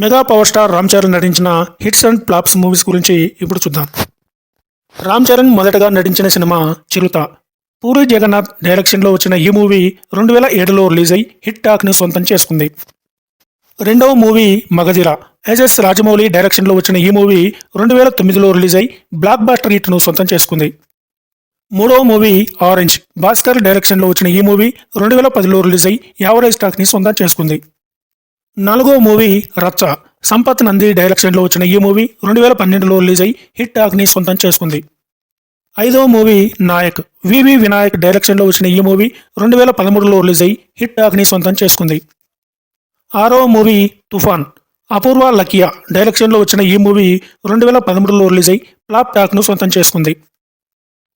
Mega power star Ram Charan నటించిన hits and flops movies గురించి ఇప్పుడు చూద్దాం. రామ్ చరణ్ మొదటగా నటించిన సినిమా చిరుత. పూరి జగన్నాథ్ డైరెక్షన్లో వచ్చిన ఈ మూవీ రెండు వేల ఏడులో రిలీజ్ అయి హిట్ టాక్ను సొంతం చేసుకుంది. రెండవ మూవీ మగధిర. ఎస్ఎస్ రాజమౌళి డైరెక్షన్లో వచ్చిన ఈ మూవీ రెండు వేల తొమ్మిదిలో రిలీజ్ అయి బ్లాక్ బాస్టర్ హిట్ను సొంతం చేసుకుంది. మూడవ మూవీ ఆరెంజ్. భాస్కర్ డైరెక్షన్లో వచ్చిన ఈ మూవీ రెండు వేల పదిలో రిలీజ్ అయి యావరేజ్ టాక్ని సొంతం చేసుకుంది. నాలుగో మూవీ రచ్చ. సంపత్ నంది డైరెక్షన్లో వచ్చిన ఈ మూవీ రెండు వేల పన్నెండులో రిలీజ్ అయి హిట్ టాక్ని సొంతం చేసుకుంది. ఐదో మూవీ నాయక్. వివి వినాయక్ డైరెక్షన్లో వచ్చిన ఈ మూవీ రెండు వేల పదమూడులో రిలీజ్ అయి హిట్ టాక్ని సొంతం చేసుకుంది. ఆరో మూవీ తుఫాన్. అపూర్వ లకియా డైరెక్షన్లో వచ్చిన ఈ మూవీ రెండు వేల పదమూడులో రిలీజ్ అయి ప్లాప్ టాక్ను సొంతం చేసుకుంది.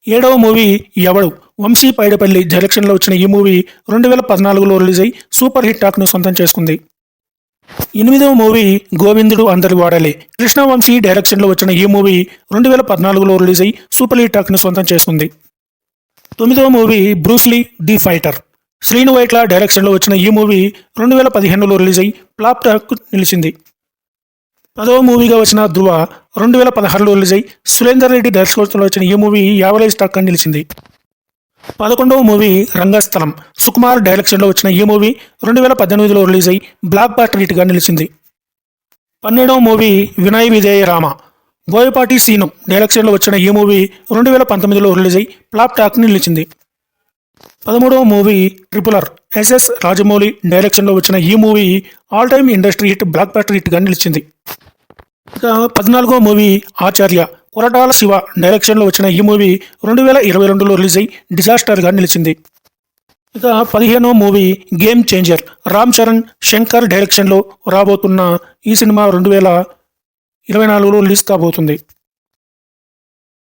ఏడవ మూవీ ఎవడు. వంశీ పైడపల్లి డైరెక్షన్లో వచ్చిన ఈ మూవీ రెండు వేల పద్నాలుగులో రిలీజ్ అయి సూపర్ హిట్ టాక్ను సొంతం చేసుకుంది. ఎనిమిదవ మూవీ గోవిందుడు అందరి వాడలే. కృష్ణవంశీ డైరెక్షన్లో వచ్చిన ఈ మూవీ రెండు వేల పద్నాలుగులో రిలీజ్ అయ్యి సూపర్ హిట్ టాక్ను సొంతం చేసుకుంది తొమ్మిదవ movie Bruce Lee the fighter. Srinu Vaitla డైరెక్షన్లో వచ్చిన ఈ మూవీ రెండు వేల పదిహేనులో రిలీజ్ అయ్యి ప్లాప్ టాక్ నిలిచింది. పదవ మూవీగా వచ్చిన ధృవ రెండు వేల పదహారులో రిలీజ్ అయి సురేందర్ రెడ్డి దర్శకత్వంలో వచ్చిన ఈ మూవీ యావరేజ్ టాక్ అని నిలిచింది. పదకొండవ మూవీ రంగస్థలం. సుకుమార్ డైరెక్షన్లో వచ్చిన ఈ మూవీ రెండు వేల పద్దెనిమిదిలో రిలీజ్ అయి బ్లాక్ బాస్టర్ హిట్గా నిలిచింది. పన్నెండవ మూవీ వినయ్ విజయ రామ. బోయపాటి సీను డైరెక్షన్లో వచ్చిన ఈ మూవీ రెండు వేల పంతొమ్మిదిలో రిలీజ్ అయి ప్లాప్ టాక్ నిలిచింది. పదమూడవ మూవీ ట్రిపులర్ ఎస్ఎస్ రాజమౌళి డైరెక్షన్లో వచ్చిన ఈ movie all time industry hit blockbuster హిట్గా నిలిచింది. ఇక పద్నాలుగో మూవీ ఆచార్య. కొరటాల శివ డైరెక్షన్లో వచ్చిన ఈ మూవీ రెండు వేల ఇరవై రెండులో రిలీజ్ అయి డిజాస్టర్గా నిలిచింది. ఇక పదిహేనో movie game changer Ram Charan Shankar డైరెక్షన్లో రాబోతున్న ఈ సినిమా రెండు వేల ఇరవై నాలుగులో రిలీజ్ కాబోతుంది.